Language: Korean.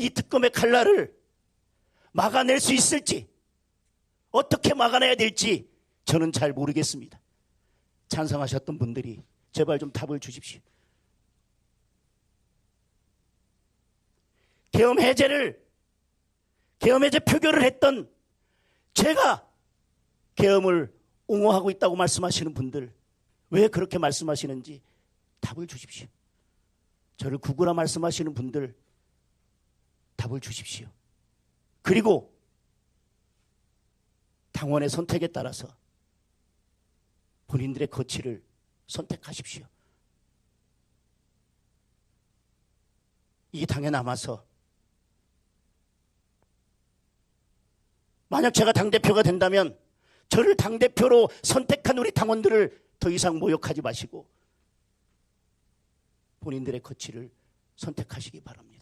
이 특검의 칼날을 막아낼 수 있을지, 어떻게 막아내야 될지 저는 잘 모르겠습니다. 찬성하셨던 분들이 제발 좀 답을 주십시오. 계엄 해제를, 계엄 해제 표결을 했던 제가 계엄을 옹호하고 있다고 말씀하시는 분들, 왜 그렇게 말씀하시는지 답을 주십시오. 저를 구구라 말씀하시는 분들, 답을 주십시오. 그리고 당원의 선택에 따라서 본인들의 거취를 선택하십시오. 이 당에 남아서 만약 제가 당대표가 된다면 저를 당대표로 선택한 우리 당원들을 더 이상 모욕하지 마시고 본인들의 거취를 선택하시기 바랍니다.